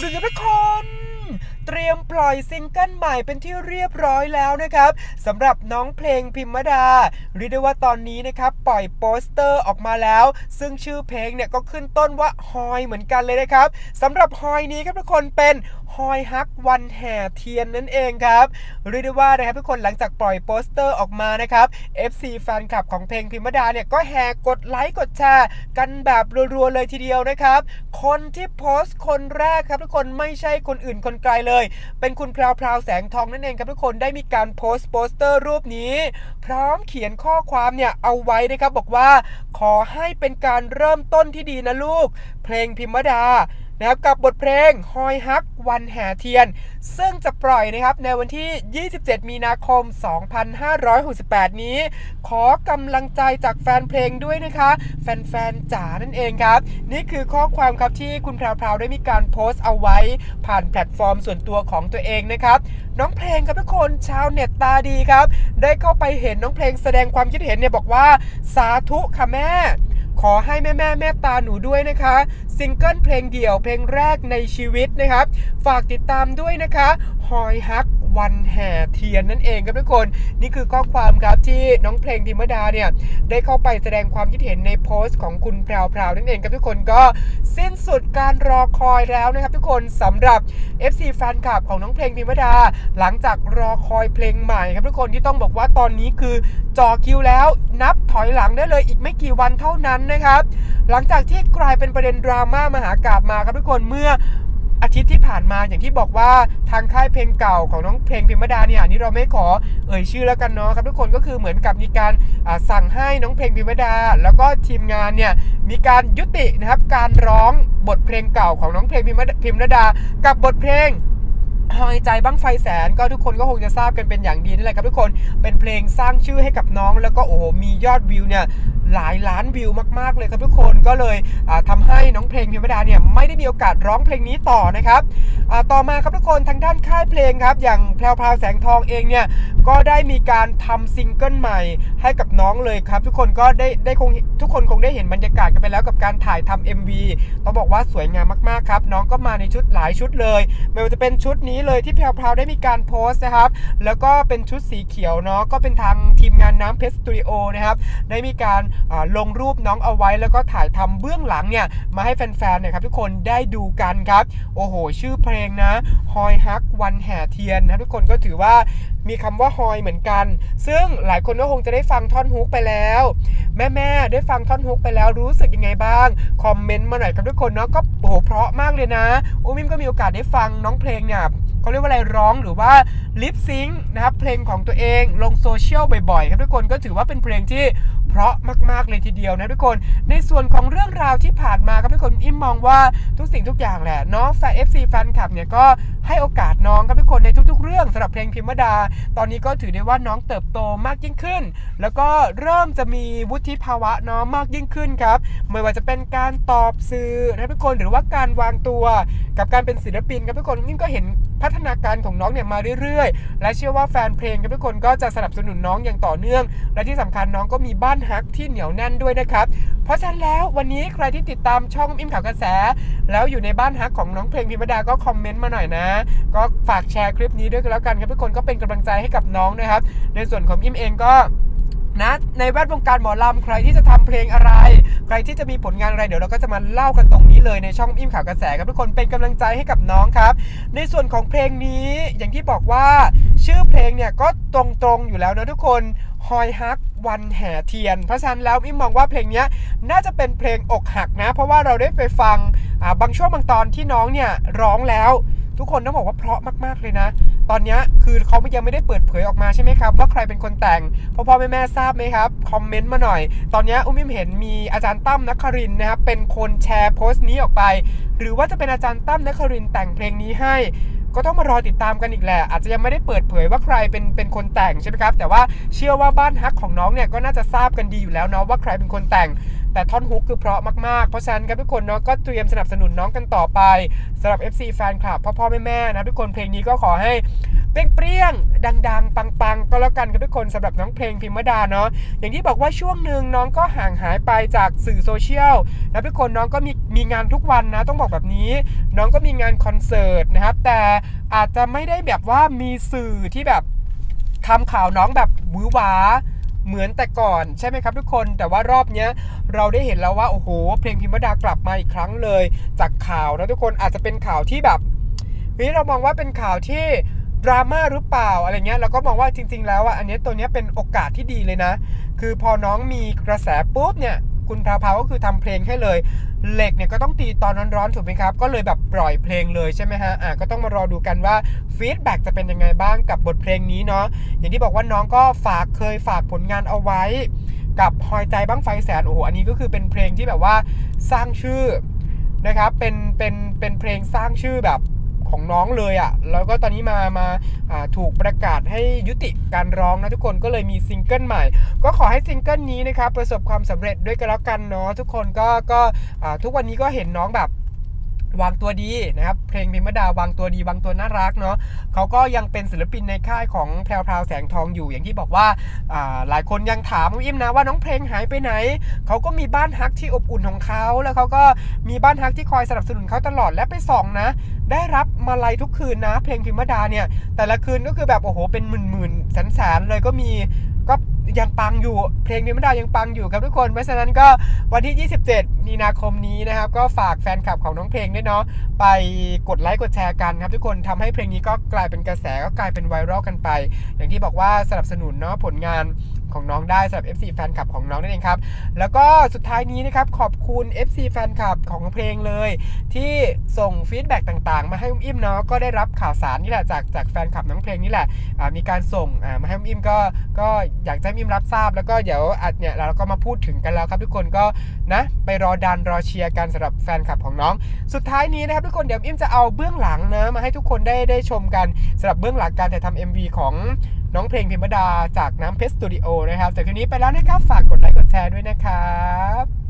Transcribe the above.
หนึ่งนทุกคน เตรียมปล่อยซิงเกิลใหม่เป็นที่เรียบร้อยแล้วนะครับสำหรับน้องเพลงพิมดาเรียกได้ว่าตอนนี้นะครับปล่อยโปสเตอร์ออกมาแล้ว ซึ่งชื่อเพลงเนี่ยก็ขึ้นต้นว่าฮอยเหมือนกันเลยนะครับสำหรับฮอยนี้ครับทุกคนเป็นฮอยฮักวันแห่เทียนนั่นเองครับเรียกได้ว่านะครับทุกคนหลังจากปล่อยโปสเตอร์ออกมานะครับ FC แฟนคลับของเพลงพิมดาเนี่ยก็แห่กดไลค์กดแชร์กันแบบรัวๆเลยทีเดียวนะครับ คนที่โพสต์คนแรกครับทุกคนไม่ใช่คนอื่นคนไกลเลยเป็นคุณพราวพราวแสงทองนั่นเองครับทุกคนได้มีการโพสต์โปสเตอร์รูปนี้ พร้อมเขียนข้อความเนี่ยเอาไว้นะครับบอกว่า ขอให้เป็นการเริ่มต้นที่ดีนะลูก เพลงพิมพดา นะครับกับบทเพลงฮอยฮักวันแห่เทียน ซึ่งจะปล่อยนะครับในวันที่ 27 มีนาคม 2568 นี้ ขอกำลังใจจากแฟนเพลงด้วยนะคะ แฟนๆจ๋านั่นเองครับ นี่คือข้อความครับที่คุณแพรวๆได้มีการโพสต์เอาไว้ ผ่านแพลตฟอร์มส่วนตัวของตัวเองนะครับน้องเพลงครับทุกคนชาวเน็ตตาดีครับ ได้เข้าไปเห็นน้องเพลงแสดงความคิดเห็นเนี่ยบอกว่าสาธุค่ะแม่ ขอให้แม่แม่ๆเมตตาหนูด้วยนะคะ ซิงเกิลเพลงเดี่ยวเพลงแรกในชีวิตนะครับ ฝากติดตามด้วยนะคะ หอยฮัก วันแห่เทียนนั่นเองครับทุกคน นี่คือข้อความครับที่น้องเพลงพิมดาเนี่ยได้เข้าไปแสดงความคิดเห็นในโพสต์ของคุณแพรวพราวนั่นเองครับทุกคนก็สิ้นสุดการรอคอยแล้วนะครับทุกคนสำหรับ FC แฟนคลับของน้องเพลงพิมดา หลังจากรอคอยเพลงใหม่ครับทุกคนที่ต้องบอกว่าตอนนี้คือจอคิวแล้วนับถอยหลังได้เลยอีกไม่กี่วันเท่านั้นนะครับ หลังจากที่กลายเป็นประเด็นดราม่ามหากาบมาครับทุกคนเมื่อ อาทิตย์ที่ผ่านมาอย่างที่บอกว่าทางค่ายเพลงเก่าของน้องเพลงพิมพ์ดาเนี่ยอันนี้เราไม่ขอเอ่ยชื่อแล้วกันเนาะครับทุกคนก็คือเหมือนกับมีการสั่งให้น้องเพลงพิมพ์ดา แล้วก็ทีมงานเนี่ยมีการยุตินะครับการร้องบทเพลงเก่าของน้องเพลงพิมพิมรดา กับบทเพลงหอยใจบ้างไฟแสนก็ทุกคนก็คงจะทราบกันเป็นอย่างดีนั่นแหละครับทุกคนเป็นเพลงสร้างชื่อให้กับน้อง แล้วก็โอ้โหมียอดวิวเนี่ย หลายล้านวิวมาก ๆ เลยครับทุกคนก็เลยทำาให้น้องเพลงพิมพ์ดาเนี่ยไม่ได้มีโอกาสร้องเพลงนี้ต่อนะครับต่อมาครับทุกคนทางด้านค่ายเพลงครับ อย่างแพรวพราวแสงทองเองเนี่ยก็ได้มีการทำซิงเกิลใหม่ให้กับน้องเลยครับ ทุกคนก็ได้ได้คงทุกคนคงได้เห็นบรรยากาศกันไปแล้วกับการถ่ายทำ MV ต้องบอกว่าสวยงามมากๆครับ น้องก็มาในชุดหลายชุดเลย ไม่ว่าจะเป็นชุดนี้เลยที่แพรวๆได้มีการโพสต์นะครับ แล้วก็เป็นชุดสีเขียวเนาะก็เป็นทางทีมงานน้ำเพชรสตูดิโอนะครับได้มีการลงรูปน้องเอาไว้แล้วก็ถ่ายทำเบื้องหลังเนี่ยมาให้แฟนๆเนี่ยครับทุกคนได้ดูกันครับ โอ้โห ชื่อเพลงนะฮอยฮักวันแห่เทียนนะทุกคนก็ถือว่ามีคำว่าฮอยเหมือนกัน ซึ่งหลายคนก็คงจะได้ฟังท่อนฮุกไปแล้ว แม่ๆได้ฟังท่อนฮุกไปแล้วรู้สึกยังไงบ้าง คอมเมนต์มาหน่อยครับทุกคนเนาะก็โอ้โหเพราะมากเลยนะอุ้มมิมก็มีโอกาสได้ฟังน้องเพลงเนี่ย เขาเรียกว่าอะไรร้องหรือว่าลิปซิงค์นะครับเพลงของตัวเองลงโซเชียลบ่อยๆ ครับทุกคนก็ถือว่าเป็นเพลงที่เพราะมากๆเลยทีเดียวนะทุกคน ในส่วนของเรื่องราวที่ผ่านมาครับทุกคนอิมมองว่าทุกสิ่งทุกอย่างแหละเนาะแฟน FC แฟนคลับเนี่ยก็ให้โอกาสน้องครับทุกคนในทุก ๆ เรื่องสำหรับเพลงพิมพดา ตอนนี้ก็ถือได้ว่าน้องเติบโตมากยิ่งขึ้น แล้วก็เริ่มจะมีวุฒิภาวะเนาะมากยิ่งขึ้นครับไม่ว่าจะเป็นการตอบสื่อนะทุกคนหรือว่าการวางตัวกับการเป็นศิลปินครับทุกคนนี่ก็เห็นพัฒนาการของน้องเนี่ยมาเรื่อยๆ และเชื่อว่าแฟนเพลงครับทุกคนก็จะสนับสนุนน้องอย่างต่อเนื่อง และที่สำคัญน้องก็มีบ้านฮักที่เหนียวแน่นด้วยนะครับ เพราะฉะนั้นแล้ววันนี้ใครที่ติดตามช่องอิมข่าวกระแส แล้วอยู่ในบ้านฮักของน้องเพลงพิมดาก็คอมเมนต์มาหน่อยนะ ก็ฝากแชร์คลิปนี้ด้วยกันแล้วกันครับทุกคนก็เป็นกำลังใจให้กับน้องนะครับ ในส่วนของอิมเองก็ นะ ในแวดวงการหมอลำใครที่จะทำเพลงอะไร ใครที่จะมีผลงานอะไรเดี๋ยวเราก็จะมาเล่ากันตรงนี้เลยในช่องอิมข่าวกระแสครับทุกคนเป็นกำลังใจให้กับน้องครับ ในส่วนของเพลงนี้อย่างที่บอกว่า ชื่อเพลงเนี่ยก็ตรงๆอยู่แล้วนะทุกคนฮอยฮักวันแห่เทียน เพราะฉะนั้นแล้วอิมมองว่าเพลงนี้น่าจะเป็นเพลงอกหักนะ เพราะว่าเราได้ไปฟังบางช่วงบางตอนที่น้องเนี่ยร้องแล้ว ทุกคนต้องบอกว่าเพราะมาก ๆเลยนะ ตอนนี้คือเขายังไม่ได้เปิดเผยออกมาใช่ไหมครับ ว่าใครเป็นคนแต่งพ่อพ่อแม่แม่ทราบไหมครับคอมเมนต์มาหน่อย ตอนนี้อุ้มิมเห็นมีอาจารย์ตั้มนักครินนะครับเป็นคนแชร์โพสต์นี้ออกไป หรือว่าจะเป็นอาจารย์ตั้มนักครินแต่งเพลงนี้ให้ก็ต้องมารอติดตามกันอีกแหละ อาจจะยังไม่ได้เปิดเผยว่าใครเป็นเป็นคนแต่งใช่ไหมครับ แต่ว่าเชื่อว่าบ้านฮักของน้องเนี่ยก็น่าจะทราบกันดีอยู่แล้วเนาะว่าใครเป็นคนแต่ง แต่ท่อนฮุกคือเพราะมากๆ เพราะฉะนั้นครับทุกคนเนาะก็เตรียมสนับสนุนน้องกันต่อไปสำหรับ FC แฟนคลับพ่อพ่อแม่แม่นะทุกคนเพลงนี้ก็ขอให้เปรี้ยงๆดัง ๆ ปัง ๆ ก็แล้วกันครับทุกคนสำหรับน้องเพลงพิมรดาเนาะอย่างที่บอกว่าช่วงหนึ่งน้องก็ห่างหายไปจากสื่อโซเชียลนะทุกคนน้องก็มีมีงานทุกวันนะต้องบอกแบบนี้ น้องก็มีงานคอนเสิร์ตนะครับแต่อาจจะไม่ได้แบบว่ามีสื่อที่แบบทำข่าวน้องแบบหวือหวา เหมือนแต่ก่อนใช่ไหมครับทุกคนแต่ว่ารอบเนี้ยเราได้เห็นแล้วว่าโอ้โหเพลงพิมพ์ดากลับมาอีกครั้งเลย จากข่าวนะทุกคนอาจจะเป็นข่าวที่แบบเฮ้ยเรามองว่าเป็นข่าวที่ดราม่าหรือเปล่าอะไรเงี้ยเราก็มองว่าจริง ๆ แล้วอะอันนี้ตัวเนี้ยเป็นโอกาสที่ดีเลยนะ คือพอน้องมีกระแสปุ๊บเนี่ย คุณพราวพาก็คือทำเพลงให้เลย เหล็กเนี่ยก็ต้องตีตอนร้อนๆถูกไหมครับ ก็เลยแบบปล่อยเพลงเลยใช่ไหมฮะอะก็ต้องมารอดูกันว่าฟีดแบ็กจะเป็นยังไงบ้างกับบทเพลงนี้เนาะอย่างที่บอกว่าน้องก็ฝากเคยฝากผลงานเอาไว้ กับหอยใจบ้างไฟแสนโอ้โหอันนี้ก็คือเป็นเพลงที่แบบว่าสร้างชื่อนะครับเป็นเป็นเป็นเพลงสร้างชื่อแบบ ของน้องเลยอะ่ะ แล้วก็ตอนนี้มามาาถูกประกาศให้ยุติการร้องนะทุกคนก็เลยมีซิงเกิลใหม่ ก็ขอให้ซิงเกิลนี้นะครับประสบความสำเร็จด้วยกันแล้วกันเนาะทุกคนก็ก็ทุกวันนี้ก็เห็นน้องแบบ วางตัวดีนะครับ เพลงพิมพ์ดาวางตัวดีวางตัวน่ารักเนาะเขาก็ยังเป็นศิลปินในค่ายของแพรวพราวแสงทองอยู่อย่างที่บอกว่าหลายคนยังถามอิ่มนะว่าน้องเพลงหายไปไหน เขาก็มีบ้านฮักที่อบอุ่นของเขาแล้วเขาก็มีบ้านฮักที่คอยสนับสนุนเขาตลอดและไปส่องนะ ได้รับมาลัยทุกคืนนะ เพลงพิมพ์ดาเนี่ยแต่ละคืนก็คือแบบโอ้โหเป็นหมื่นๆแสนๆเลยก็มี ยังปังอยู่ เพลงพิมพ์ดายังปังอยู่ครับทุกคน เพราะฉะนั้นก็วันที่ 27 มีนาคมนี้นะครับ ก็ฝากแฟนคลับของน้องเพลงด้วยเนาะไปกดไลค์กดแชร์กันครับทุกคนทำให้เพลงนี้ก็กลายเป็นกระแสก็กลายเป็นไวรัลกันไป อย่างที่บอกว่าสนับสนุนเนาะผลงานของน้องได้สำหรับ FC แฟนคลับของน้องนั่นเองครับ แล้วก็สุดท้ายนี้นะครับขอบคุณ FC แฟนคลับของเพลงเลย ที่ส่งฟีดแบ็กต่างๆ มาให้อุ้มอิ่มเนาะก็ได้รับข่าวสารนี่แหละจากจากแฟนคลับน้องเพลงนี่แหละมีการส่งมาให้อุ้มอิ่มก็ก็อยากจะให้อุ้มอิ่มรับทราบ แล้วก็เดี๋ยวอัดเนี่ยเราก็มาพูดถึงกันแล้วครับทุกคนก็นะไปรอดันรอเชียร์กันสำหรับแฟนคลับของน้อง สุดท้ายนี้นะครับทุกคนเดี๋ยวอิ่มจะเอาเบื้องหลังนะมาให้ทุกคนได้ได้ชมกันสำหรับเบื้องหลังการถ่ายทำ MV ของ น้องเพลงพิมพดาจากน้ำเพชรสตูดิโอนะครับ แต่ทีนี้ไปแล้วนะครับ ฝากกดไลค์กดแชร์ด้วยนะครับ